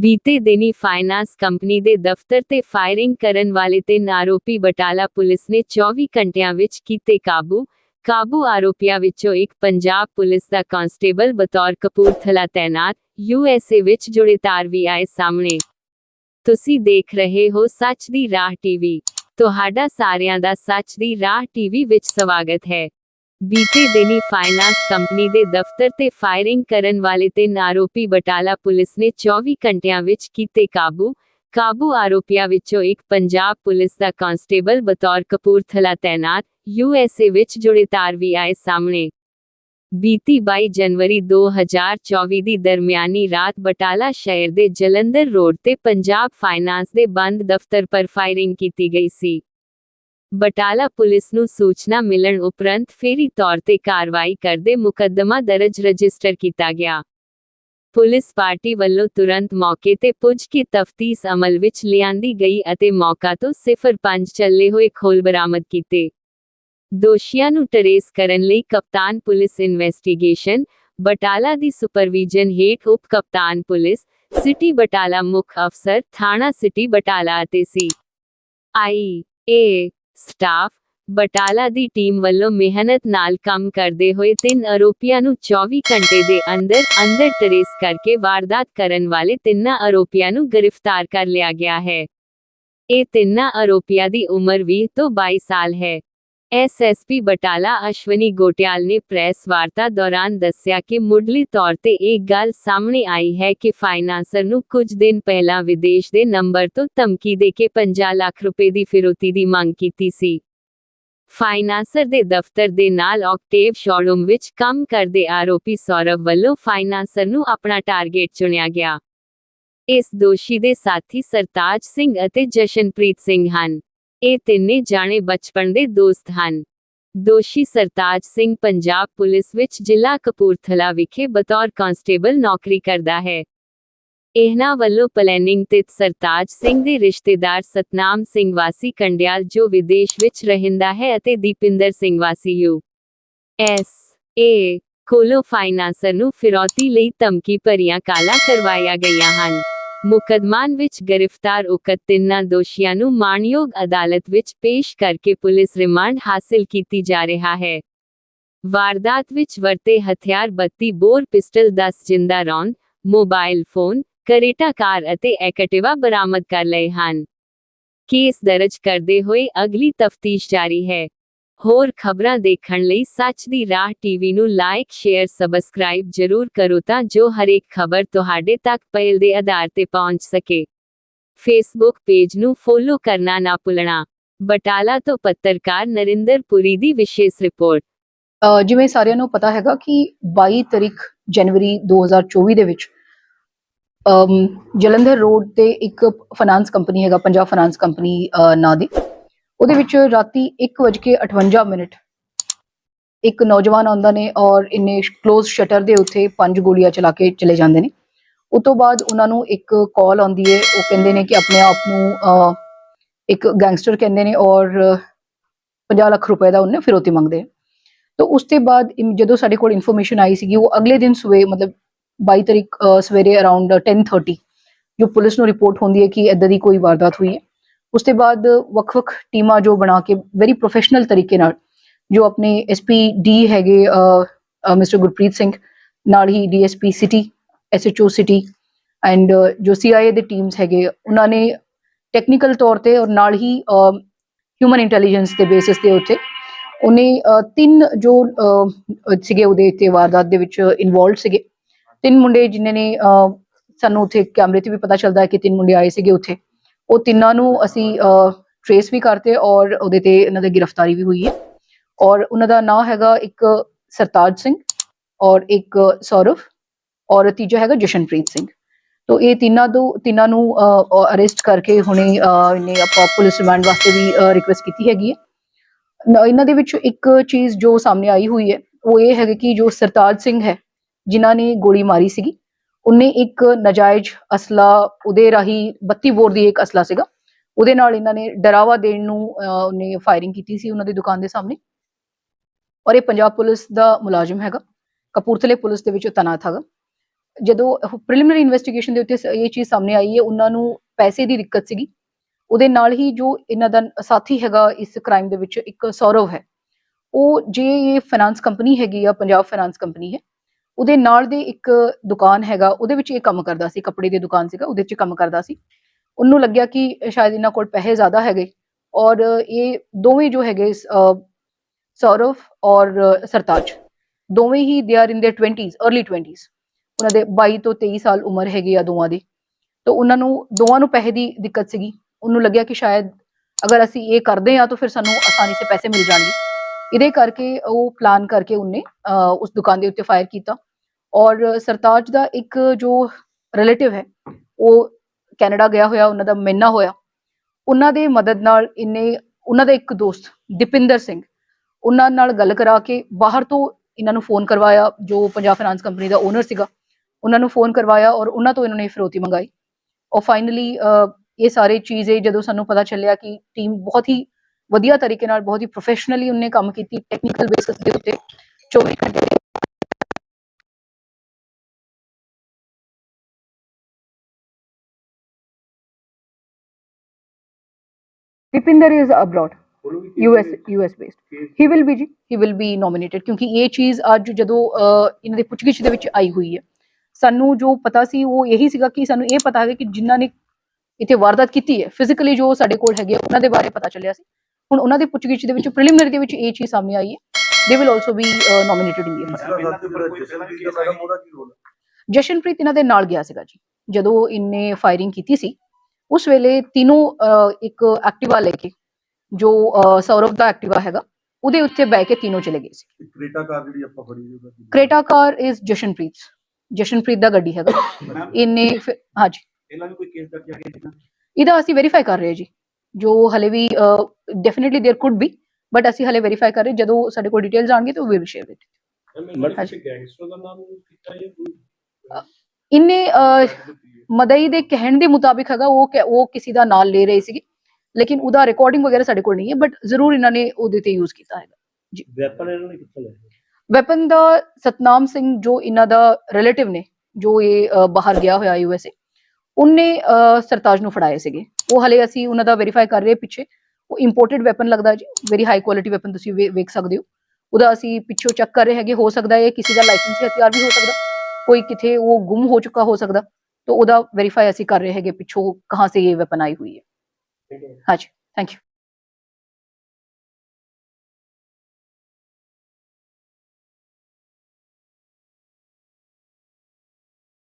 ਬੀਤੇ ਦਿਨੀ finance company ਦੇ ਦਫ਼ਤਰ ਤੇ ਫਾਇਰਿੰਗ ਕਰਨ ਵਾਲੇ ਤਿੰਨ ਆਰੋਪੀ ਬਟਾਲਾ ਪੁਲਿਸ ਨੇ 24 ਘੰਟਿਆਂ ਵਿੱਚ ਕੀਤੇ ਕਾਬੂ। ਕਾਬੂ ਆਰੋਪੀਆਂ ਵਿੱਚੋਂ ਇੱਕ ਪੰਜਾਬ ਪੁਲਿਸ ਦਾ ਕਾਂਸਟੇਬਲ ਬਤੌਰ ਕਪੂਰਥਲਾ ਤੈਨਾਤ ਯੂਐਸਏ ਵਿੱਚ ਜੁੜੇ ਤਾਰ ਵੀ ਆਏ ਸਾਹਮਣੇ। ਤੁਸੀਂ ਦੇਖ ਰਹੇ ਹੋ ਸੱਚ ਦੀ ਰਾਹ ਟੀਵੀ। ਤੁਹਾਡਾ ਸਾਰਿਆਂ ਦਾ ਸੱਚ ਦੀ ਰਾਹ ਟੀਵੀ ਵਿੱਚ ਸਵਾਗਤ ਹੈ। ਬੀਤੇ ਦਿਨੀ ਫਾਈਨਾਂਸ ਕੰਪਨੀ ਦੇ ਦਫ਼ਤਰ ਤੇ ਫਾਇਰਿੰਗ ਕਰਨ ਵਾਲੇ ਤਿੰਨ ਆਰੋਪੀ ਬਟਾਲਾ ਪੁਲਿਸ ਨੇ 24 ਘੰਟਿਆਂ ਵਿੱਚ ਕੀਤੇ ਕਾਬੂ। ਕਾਬੂ ਆਰੋਪੀਆਂ ਵਿੱਚੋਂ ਇੱਕ ਪੰਜਾਬ ਪੁਲਿਸ ਦਾ ਕਾਂਸਟੇਬਲ ਬਤੌਰ ਕਪੂਰਥਲਾ ਤੈਨਾਤ ਯੂਐਸਏ ਵਿੱਚ ਜੁੜੇ ਤਾਰ ਵੀ ਆਏ ਸਾਹਮਣੇ। ਬੀਤੀ 22 ਜਨਵਰੀ 2024 ਦੀ ਦਰਮਿਆਨੀ ਰਾਤ ਬਟਾਲਾ ਸ਼ਹਿਰ ਦੇ ਜਲੰਧਰ ਰੋਡ ਤੇ ਪੰਜਾਬ ਫਾਈਨਾਂਸ ਦੇ ਬੰਦ ਦਫ਼ਤਰ ਪਰ ਫਾਇਰਿੰਗ ਕੀਤੀ ਗਈ ਸੀ। ਬਟਾਲਾ ਪੁਲਿਸ ਨੂੰ ਸੂਚਨਾ ਮਿਲਣ ਉਪਰੰਤ ਫੇਰੀ ਤੌਰ ਤੇ ਕਾਰਵਾਈ ਕਰਦੇ ਮੁਕੱਦਮਾ ਦਰਜ ਰਜਿਸਟਰ ਕੀਤਾ ਗਿਆ। ਪੁਲਿਸ ਪਾਰਟੀ ਵੱਲੋਂ ਤੁਰੰਤ ਮੌਕੇ ਤੇ ਪੁੱਜ ਕੇ ਤਫਤੀਸ਼ ਅਮਲ ਵਿੱਚ ਲਿਆਂਦੀ ਗਈ ਅਤੇ ਮੌਕਾ ਤੋਂ 05 ਚੱਲੇ ਹੋਏ ਖੋਲ ਬਰਾਮਦ ਕੀਤੇ। ਦੋਸ਼ੀਆਂ ਨੂੰ ਟਰੇਸ ਕਰਨ ਲਈ ਕਪਤਾਨ ਪੁਲਿਸ ਇਨਵੈਸਟੀਗੇਸ਼ਨ, ਬਟਾਲਾ ਦੀ ਸੁਪਰਵੀਜ਼ਨ ਹੇਠ ਉਪ ਕਪਤਾਨ ਪੁਲਿਸ, ਸਿਟੀ ਬਟਾਲਾ ਮੁੱਖ ਅਫਸਰ, ਥਾਣਾ ਸਿਟੀ ਬਟਾਲਾ ਅਤੇ C I A staff, Batala the team ਵੱਲੋਂ ਮਿਹਨਤ ਨਾਲ ਕੰਮ ਕਰਦੇ ਹੋਏ ਤਿੰਨ ਆਰੋਪੀਆਂ ਨੂੰ 24 ਘੰਟੇ ਦੇ ਅੰਦਰ ਅੰਦਰ ਟਰੇਸ ਕਰਕੇ ਵਾਰਦਾਤ ਕਰਨ ਵਾਲੇ ਤਿੰਨਾਂ ਆਰੋਪੀਆਂ ਨੂੰ ਗ੍ਰਿਫਤਾਰ ਕਰ ਲਿਆ ਗਿਆ ਹੈ। ਇਹ ਤਿੰਨਾਂ ਆਰੋਪੀਆਂ ਦੀ ਉਮਰ 20 ਤੋਂ 22 ਸਾਲ ਹੈ। ਐਸਐਸਪੀ ਬਟਾਲਾ ਅਸ਼ਵਨੀ ਗੋਟਿਆਲ ਨੇ ਪ੍ਰੈਸ ਵਾਰਤਾ ਦੌਰਾਨ ਦੱਸਿਆ ਕਿ ਮੁੱਢਲੀ ਤੌਰ ਤੇ ਇਹ ਗੱਲ ਸਾਹਮਣੇ ਆਈ ਹੈ ਕਿ ਫਾਈਨਾਂਸਰ ਨੂੰ ਕੁਝ ਦਿਨ ਪਹਿਲਾਂ ਵਿਦੇਸ਼ ਦੇ ਨੰਬਰ ਤੋਂ ਧਮਕੀ ਦੇ ਕੇ 50 ਲੱਖ ਰੁਪਏ ਦੀ ਫਿਰੋਤੀ ਦੀ ਮੰਗ ਕੀਤੀ ਸੀ। ਫਾਈਨਾਂਸਰ ਦੇ ਦਫ਼ਤਰ ਦੇ ਨਾਲ ਆਕਟੇਵ ਸ਼ੋਰੂਮ ਵਿੱਚ ਕੰਮ ਕਰਦੇ ਆਰੋਪੀ ਸੌਰਵ ਵੱਲੋਂ ਫਾਈਨਾਂਸਰ ਨੂੰ ਆਪਣਾ ਟਾਰਗੇਟ ਚੁਣਿਆ ਗਿਆ। ਇਸ ਦੋਸ਼ੀ ਦੇ ਸਾਥੀ ਸਰਤਾਜ ਸਿੰਘ ਅਤੇ ਜਸ਼ਨਪ੍ਰੀਤ ਸਿੰਘ ਹਨ। ਇਹ ਤਿੰਨੇ ਜਾਣੇ ਬਚਪਨ ਦੇ ਦੋਸਤ ਹਨ। ਦੋਸ਼ੀ ਸਰਤਾਜ ਸਿੰਘ ਪੰਜਾਬ ਪੁਲਿਸ ਵਿੱਚ ਜ਼ਿਲ੍ਹਾ ਕਪੂਰਥਲਾ ਵਿਖੇ ਬਤੌਰ ਕਾਂਸਟੇਬਲ ਨੌਕਰੀ ਕਰਦਾ ਹੈ। ਇਹਨਾਂ ਵੱਲੋਂ ਪਲੈਨਿੰਗ ਤੇ ਸਰਤਾਜ ਸਿੰਘ ਦੇ ਰਿਸ਼ਤੇਦਾਰ ਸਤਨਾਮ ਸਿੰਘ ਵਾਸੀ ਕੰਡਿਆਲ ਜੋ ਵਿਦੇਸ਼ ਵਿੱਚ ਰਹਿੰਦਾ ਹੈ ਅਤੇ ਦੀਪਿੰਦਰ ਸਿੰਘ ਵਾਸੀ ਯੂ ਐਸ ਏ ਕੋਲੋ ਫਾਈਨਾਂਸਰ ਨੂੰ ਫਿਰੌਤੀ ਲਈ ਧਮਕੀ ਭਰੀਆਂ ਕਾਲਾਂ ਕਰਵਾਈਆਂ ਗਈਆਂ ਹਨ। ਮੁਕਦਮਾਨ ਵਿੱਚ ਗ੍ਰਿਫਤਾਰ ਉਕਤ ਤਿੰਨਾਂ ਦੋਸ਼ੀਆਂ ਨੂੰ ਮਾਣਯੋਗ ਅਦਾਲਤ ਵਿੱਚ ਪੇਸ਼ ਕਰਕੇ ਪੁਲਿਸ ਰਿਮਾਂਡ ਹਾਸਲ ਕੀਤੀ ਜਾ ਰਿਹਾ ਹੈ। ਵਾਰਦਾਤ ਵਿੱਚ ਵਰਤੇ ਹਥਿਆਰ 32 ਬੋਰ ਪਿਸਟਲ 10 ਜਿੰਦਾ round, mobile phone, Creta car ਅਤੇ ਐਕਟਿਵਾ ਬਰਾਮਦ ਕਰ ਲਏ ਹਨ। ਕੇਸ ਦਰਜ ਕਰਦੇ ਹੋਏ ਅਗਲੀ ਤਫਤੀਸ਼ ਜਾਰੀ ਹੈ। ਹੋਰ ਖਬਰਾਂ ਦੇਖਣ ਲਈ ਸੱਚ ਦੀ ਰਾਹ ਟੀਵੀ ਨੂੰ ਲਾਈਕ ਸ਼ੇਅਰ, ਸਬਸਕ੍ਰਾਈਬ ਜ਼ਰੂਰ ਕਰੋ ਤਾਂ ਜੋ ਹਰੇਕ ਖਬਰ ਤੁਹਾਡੇ ਤੱਕ ਪਹਿਲ ਦੇ ਆਧਾਰ ਤੇ ਪਹੁੰਚ ਸਕੇ। ਫੇਸਬੁੱਕ ਪੇਜ ਨੂੰ ਫੋਲੋ ਕਰਨਾ ਨਾ ਭੁੱਲਣਾ। ਬਟਾਲਾ ਤੋਂ ਪੱਤਰਕਾਰ ਨਰਿੰਦਰ ਪੁਰੀ ਦੀ ਵਿਸ਼ੇਸ਼ ਰਿਪੋਰਟ। ਅਹ ਜਿਵੇਂ ਸਾਰਿਆਂ ਨੂੰ ਪਤਾ ਹੈਗਾ ਕਿ 22 ਤਾਰੀਖ ਜਨਵਰੀ 2024 ਦੇ ਵਿੱਚ ਜਲੰਧਰ ਰੋਡ ਤੇ ਇੱਕ ਫਾਈਨਾਂਸ ਕੰਪਨੀ ਹੈਗਾ, ਪੰਜਾਬ ਫਾਈਨਾਂਸ ਕੰਪਨੀ ਨਾਂ ਦੀ। ਉਹਦੇ ਵਿੱਚ ਰਾਤੀ 1:58 ਮਿੰਟ ਇੱਕ ਨੌਜਵਾਨ ਆਉਂਦਾ ਨੇ ਔਰ ਇੰਨੇ ক্লোਜ਼ ਸ਼ਟਰ ਦੇ ਉੱਤੇ ਪੰਜ ਗੋਲੀਆਂ ਚਲਾ ਕੇ ਚਲੇ ਜਾਂਦੇ ਨੇ। ਉਸ ਤੋਂ ਬਾਅਦ ਉਹਨਾਂ ਨੂੰ ਇੱਕ ਕਾਲ ਆਉਂਦੀ ਹੈ ਉਹ ਕਹਿੰਦੇ ਨੇ ਕਿ ਆਪਣੇ ਆਪ ਨੂੰ ਇੱਕ ਗੈਂਗਸਟਰ ਕਹਿੰਦੇ ਨੇ ਔਰ 50 ਲੱਖ ਰੁਪਏ ਦਾ ਉਹਨੇ ਫਿਰੋਤੀ ਮੰਗਦੇ ਆ। ਤਾਂ ਉਸ ਤੋਂ ਬਾਅਦ ਜਦੋਂ ਸਾਡੇ ਕੋਲ ਇਨਫੋਰਮੇਸ਼ਨ ਆਈ ਸੀਗੀ, ਉਹ ਅਗਲੇ ਦਿਨ ਸਵੇ, ਮਤਲਬ 22 ਤਰੀਕ ਸਵੇਰੇ ਅਰਾਊਂਡ 10:30 ਜੋ ਪੁਲਿਸ ਨੂੰ ਰਿਪੋਰਟ ਹੁੰਦੀ ਹੈ ਕਿ ਇਦਾਂ ਦੀ ਕੋਈ ਵਾਰਦਾਤ ਹੋਈ ਹੈ ਉਸ ਤੋਂ ਬਾਅਦ ਵੱਖ-ਵੱਖ ਟੀਮਾਂ ਜੋ ਬਣਾ ਕੇ ਵੈਰੀ ਪ੍ਰੋਫੈਸ਼ਨਲ ਤਰੀਕੇ ਨਾਲ, ਜੋ ਆਪਣੇ ਐਸਪੀ ਡੀ ਹੈਗੇ ਮਿਸਟਰ ਗੁਰਪ੍ਰੀਤ ਸਿੰਘ, ਨਾਲ ਹੀ DSP city SHO city and ਜੋ ਸੀਆਈਏ ਦੇ ਟੀਮਸ ਹੈਗੇ, ਉਹਨਾਂ ਨੇ ਟੈਕਨੀਕਲ ਤੌਰ ਤੇ ਔਰ ਨਾਲ ਹੀ ਹਿਊਮਨ ਇੰਟੈਲੀਜੈਂਸ ਦੇ ਬੇਸਿਸ 'ਤੇ ਉੱਤੇ ਉਹਨੇ ਤਿੰਨ ਜੋ ਸੀਗੇ ਉਹਦੇ ਤੇ ਵਾਰਦਾਤ ਦੇ ਵਿੱਚ ਇਨਵੋਲਡ ਸੀਗੇ। ਤਿੰਨ ਮੁੰਡੇ ਜਿਨ੍ਹਾਂ ਨੇ ਸਾਨੂੰ ਉੱਥੇ ਕੈਮਰੇ ਤੇ ਵੀ ਪਤਾ ਚੱਲਦਾ ਹੈ ਕਿ ਤਿੰਨ ਮੁੰਡੇ ਆਏ ਸੀਗੇ ਉੱਥੇ। ਉਹ ਤਿੰਨਾਂ ਨੂੰ ਅਸੀਂ ਟ੍ਰੇਸ ਵੀ ਕਰਤੇ ਔਰ ਉਹਦੇ ਤੇ ਇਹਨਾਂ ਦੀ ਗ੍ਰਿਫਤਾਰੀ ਵੀ ਹੋਈ ਹੈ। ਔਰ ਉਹਨਾਂ ਦਾ ਨਾਂ ਹੈਗਾ ਇੱਕ ਸਰਤਾਜ ਸਿੰਘ ਔਰ ਇੱਕ ਸੌਰਵ ਔਰ ਤੀਜਾ ਹੈਗਾ ਜਸ਼ਨਪ੍ਰੀਤ ਸਿੰਘ। ਤੋ ਇਹ ਤਿੰਨਾਂ ਤੋਂ ਤਿੰਨਾਂ ਨੂੰ ਅਰੈਸਟ ਕਰਕੇ ਹੁਣੇ ਇਹਨੇ ਆਪਾਂ ਪੁਲਿਸ ਰਿਮਾਂਡ ਵਾਸਤੇ ਵੀ ਰਿਕੁਐਸਟ ਕੀਤੀ ਹੈਗੀ ਹੈ। ਇਹਨਾਂ ਦੇ ਵਿੱਚ ਇੱਕ ਚੀਜ਼ ਜੋ ਸਾਹਮਣੇ ਆਈ ਹੋਈ ਹੈ, ਉਹ ਇਹ ਹੈਗਾ ਕਿ ਜੋ ਸਰਤਾਜ ਸਿੰਘ ਹੈ, ਜਿਨ੍ਹਾਂ ਨੇ ਗੋਲੀ ਮਾਰੀ ਸੀਗੀ ਉਹਨੇ ਇੱਕ ਨਜਾਇਜ਼ ਅਸਲਾ ਉਹਦੇ ਰਾਹੀਂ 32 ਬੋਰ ਦੀ ਇੱਕ ਅਸਲਾ ਸੀਗਾ। ਉਹਦੇ ਨਾਲ ਇਹਨਾਂ ਨੇ ਡਰਾਵਾ ਦੇਣ ਨੂੰ ਉਹਨੇ ਫਾਇਰਿੰਗ ਕੀਤੀ ਸੀ ਉਹਨਾਂ ਦੀ ਦੁਕਾਨ ਦੇ ਸਾਹਮਣੇ। ਔਰ ਇਹ ਪੰਜਾਬ ਪੁਲਿਸ ਦਾ ਮੁਲਾਜ਼ਮ ਹੈਗਾ। ਕਪੂਰਥਲੇ ਪੁਲਿਸ ਦੇ ਵਿੱਚ ਤੈਨਾਤ ਹੈਗਾ। ਜਦੋਂ ਪ੍ਰੀਲਿਮਿਨਰੀ ਇਨਵੈਸਟੀਗੇਸ਼ਨ ਦੇ ਉੱਤੇ ਸ- ਇਹ ਚੀਜ਼ ਸਾਹਮਣੇ ਆਈ ਹੈ, ਉਹਨਾਂ ਨੂੰ ਪੈਸੇ ਦੀ ਦਿੱਕਤ ਸੀਗੀ। ਉਹਦੇ ਨਾਲ ਹੀ ਜੋ ਇਹਨਾਂ ਦਾ ਸਾਥੀ ਹੈਗਾ ਇਸ ਕ੍ਰਾਈਮ ਦੇ ਵਿੱਚ ਇੱਕ ਸੌਰਵ ਹੈ। ਉਹ ਜੇ ਇਹ ਫਾਈਨਾਂਸ ਕੰਪਨੀ ਹੈਗੀ ਆ, ਪੰਜਾਬ ਫਾਈਨਾਂਸ ਕੰਪਨੀ ਹੈ ਉਹਦੇ ਨਾਲ ਦੀ ਇੱਕ ਦੁਕਾਨ ਹੈਗਾ, ਉਹਦੇ ਵਿੱਚ ਇਹ ਕੰਮ ਕਰਦਾ ਸੀ, ਕੱਪੜੇ ਦੀ ਦੁਕਾਨ ਸੀਗਾ, ਉਹਦੇ 'ਚ ਕੰਮ ਕਰਦਾ ਸੀ। ਉਹਨੂੰ ਲੱਗਿਆ ਕਿ ਸ਼ਾਇਦ ਇਹਨਾਂ ਕੋਲ ਪੈਸੇ ਜ਼ਿਆਦਾ ਹੈਗੇ। ਔਰ ਇਹ ਦੋਵੇਂ ਜੋ ਹੈਗੇ ਸੌਰਵ ਔਰ ਸਰਤਾਜ, ਦੋਵੇਂ ਹੀ ਦੇ ਆਰ ਇਨ ਦੇ 20s अर्ਲੀ 20s ਉਹਨਾਂ ਦੇ 22 ਤੋਂ 23 ਸਾਲ ਉਮਰ ਹੈਗੀ ਆ ਦੋਵਾਂ ਦੀ। ਤਾਂ ਉਹਨਾਂ ਨੂੰ, ਦੋਵਾਂ ਨੂੰ ਪੈਸੇ ਦੀ ਦਿੱਕਤ ਸੀਗੀ। ਉਹਨੂੰ ਲੱਗਿਆ ਕਿ ਸ਼ਾਇਦ ਅਗਰ ਅਸੀਂ ਇਹ ਕਰਦੇ ਆ ਤਾਂ ਫਿਰ ਸਾਨੂੰ ਆਸਾਨੀ ਸੇ ਪੈਸੇ ਮਿਲ ਜਾਣਗੇ। ਇਹਦੇ ਕਰਕੇ ਉਹ ਪਲਾਨ ਕਰਕੇ ਉਹਨੇ ਉਸ ਦੁਕਾਨ ਦੇ ਉੱਤੇ ਫਾਇਰ ਕੀਤਾ। ਔਰ ਸਰਤਾਜ ਦਾ ਇੱਕ ਜੋ ਰਿਲੇਟਿਵ ਹੈ, ਉਹ ਕੈਨੇਡਾ ਗਿਆ ਹੋਇਆ, ਉਹਨਾਂ ਦਾ ਮਿੰਨਾ ਹੋਇਆ। ਉਹਨਾਂ ਦੇ ਮਦਦ ਨਾਲ ਇਹਨੇ ਉਹਨਾਂ ਦਾ ਇੱਕ ਦੋਸਤ ਦੀਪਿੰਦਰ ਸਿੰਘ, ਉਹਨਾਂ ਨਾਲ ਗੱਲ ਕਰਾ ਕੇ ਬਾਹਰ ਤੋਂ ਇਹਨਾਂ ਨੂੰ ਫੋਨ ਕਰਵਾਇਆ, ਜੋ ਪੰਜਾਬ ਫਾਈਨਾਂਸ ਕੰਪਨੀ ਦਾ ਓਨਰ ਸੀਗਾ। ਉਹਨਾਂ ਨੂੰ ਫੋਨ ਕਰਵਾਇਆ ਔਰ ਉਹਨਾਂ ਤੋਂ ਇਹਨਾਂ ਨੇ ਫਿਰੋਤੀ ਮੰਗਾਈ। ਔਰ ਫਾਈਨਲੀ ਇਹ ਸਾਰੇ ਚੀਜ਼ੇ ਜਦੋਂ ਸਾਨੂੰ ਪਤਾ ਚੱਲਿਆ ਕਿ ਟੀਮ ਬਹੁਤ ਹੀ ਵਧੀਆ ਤਰੀਕੇ ਨਾਲ, ਬਹੁਤ ਹੀ ਪ੍ਰੋਫੈਸ਼ਨਲੀ ਉਹਨੇ ਕੰਮ ਕੀਤੀ ਟੈਕਨੀਕਲ ਬੇਸਿਸ ਦੇ ਉੱਤੇ 24 ਘੰਟੇ Dipinder is abroad, US US based. He will be ਜੀ ਹੀ ਵਿਲ ਬੀ ਨੋਮੀਨੇਟਡ ਕਿਉਂਕਿ ਇਹ ਚੀਜ਼ ਅੱਜ ਜਦੋਂ ਇਹਨਾਂ ਦੇ ਪੁੱਛਗਿੱਛ ਦੇ ਵਿੱਚ ਆਈ ਹੋਈ ਹੈ। ਸਾਨੂੰ ਜੋ ਪਤਾ ਸੀ ਉਹ ਇਹੀ ਸੀਗਾ ਕਿ ਸਾਨੂੰ ਇਹ ਪਤਾ ਹੈ ਕਿ ਜਿਨ੍ਹਾਂ ਨੇ ਇੱਥੇ ਵਾਰਦਾਤ ਕੀਤੀ ਹੈ ਫਿਜ਼ੀਕਲੀ ਜੋ ਸਾਡੇ ਕੋਲ ਹੈਗੇ ਉਹਨਾਂ ਦੇ ਬਾਰੇ ਪਤਾ ਚੱਲਿਆ ਸੀ। ਹੁਣ ਉਹਨਾਂ ਦੇ ਪੁੱਛਗਿੱਛ ਦੇ ਵਿੱਚ ਪ੍ਰੀਲਿਮਿਨਰੀ ਦੇ ਵਿੱਚ ਇਹ ਚੀਜ਼ ਸਾਹਮਣੇ ਆਈ ਹੈ। They will also be nominated in the Jashanpreet ਇਹਨਾਂ ਦੇ ਨਾਲ ਗਿਆ ਸੀਗਾ ਜੀ ਜਦੋਂ ਇਹਨੇ ਫਾਇਰਿੰਗ ਕੀਤੀ ਸੀ। ਉਸ ਵੇਲੇ ਤਿੰਨੋਂ ਅਹ, ਇੱਕ ਐਕਟਿਵਾ ਲੈ ਕੇ ਜੋ ਅਹ, ਸੌਰਵ ਦਾ ਐਕਟਿਵਾ ਹੈਗਾ ਉਹਦੇ ਉੱਤੇ ਬੈ ਕੇ ਤਿੰਨੋਂ ਚਲੇ ਗਏ ਸੀ ਕ੍ਰੇਟਾ ਕਾਰ ਜਿਹੜੀ ਆਪਾਂ ਫੜੀ ਸੀ ਉਹਦਾ ਕੀ ਨਾਮ? Creta car is Jashanpreet Jashanpreet ਦਾ ਗੱਡੀ ਹੈਗਾ Ma'am, ਇਹਨੇ ਫਿਰ- ਹਾਂਜੀ ਇਹਨਾਂ ਨੂੰ ਕੋਈ ਕੇਸ ਦਰਜ ਆ ਗਿਆ ਇਹਦਾ ਅਸੀਂ ਵੈਰੀਫਾਈ ਕਰ ਰਹੇ ਹਾਂ ਜੀ ਜੋ ਹਲੇ ਵੀ definitely there could be but ਅਸੀਂ ਹਲੇ ਵੈਰੀਫਾਈ ਕਰ ਰਹੇ ਜਦੋਂ ਸਾਡੇ ਕੋਲ ਡਿਟੇਲਸ ਆਣਗੇ ਤਾਂ ਵੀ ਵਿਲ ਸ਼ੇਅਰ ਇਟ ਕਿਸੇ ਗੈਂਗਸਟਰ ਦਾ ਨਾਮ ਕੀਤਾ ਜਾਂ ਕੋਈ ਇਹਨੇ ਅਹ, ਮਦਈ ਦੇ ਕਹਿਣ ਦੇ ਮੁਤਾਬਿਕ ਹੈਗਾ ਉਹ ਉਹ ਕਿਸੇ ਦਾ ਨਾਮ ਲੈ ਰਹੇ ਸੀਗੇ ਲੇਕਿਨ ਉਹਦਾ ਰਿਕਾਰਡਿੰਗ ਵਗੈਰਾ ਸਾਡੇ ਕੋਲ ਨਹੀਂ ਹੈ ਬਟ ਜ਼ਰੂਰ ਇਹਨਾਂ ਨੇ ਉਹਦੇ ਤੇ ਯੂਜ਼ ਕੀਤਾ ਹੈਗਾ। ਵੈਪਨ ਇਹਨਾਂ ਨੇ ਕਿੱਥੋਂ ਲਿਆ? ਵੈਪਨ ਦਾ ਸਤਨਾਮ ਸਿੰਘ ਜੋ ਇਹਨਾਂ ਦਾ ਰਿਲੇਟਿਵ ਨੇ ਜੋ ਇਹ ਬਾਹਰ ਗਿਆ ਹੋਇਆ ਯੂ ਐਸ ਏ ਉਹਨੇ ਸਰਤਾਜ ਨੂੰ ਫੜਾਏ ਸੀਗੇ। ਉਹ ਹਲੇ ਅਸੀਂ ਉਹਨਾਂ ਦਾ ਵੈਰੀਫਾਈ ਕਰ ਰਹੇ ਪਿੱਛੇ। ਉਹ ਇੰਪੋਰਟਡ ਵੈਪਨ ਲੱਗਦਾ ਜੀ ਵੈਰੀ ਹਾਈ ਕੁਆਲਿਟੀ ਵੈਪਨ ਤੁਸੀਂ ਵੇਖ ਸਕਦੇ ਹੋ। ਉਹਦਾ ਅਸੀਂ ਪਿੱਛੋਂ ਚੈੱਕ ਕਰ ਰਹੇ ਹੈਗੇ ਹੋ ਸਕਦਾ ਹੈ ਕਿਸੇ ਦਾ ਲਾਇਸੈਂਸੀ ਹਥਿਆਰ ਵੀ ਹੋ ਸਕਦਾ ਕੋਈ ਕਿਥੇ ਉਹ ਗੁੰਮ ਹੋ ਚੁੱਕਾ ਹੋ ਸਕਦਾ। तो ਉਹਦਾ ਵੈਰੀਫਾਈ ਅਸੀਂ ਕਰ ਰਹੇ ਹੈਗੇ ਪਿੱਛੋਂ ਕਹਾਂ ਸੇ ਇਹ ਵੈਪਨ ਆਈ ਹੋਈ ਹੈ। ਹਾਂਜੀ ਥੈਂਕ ਯੂ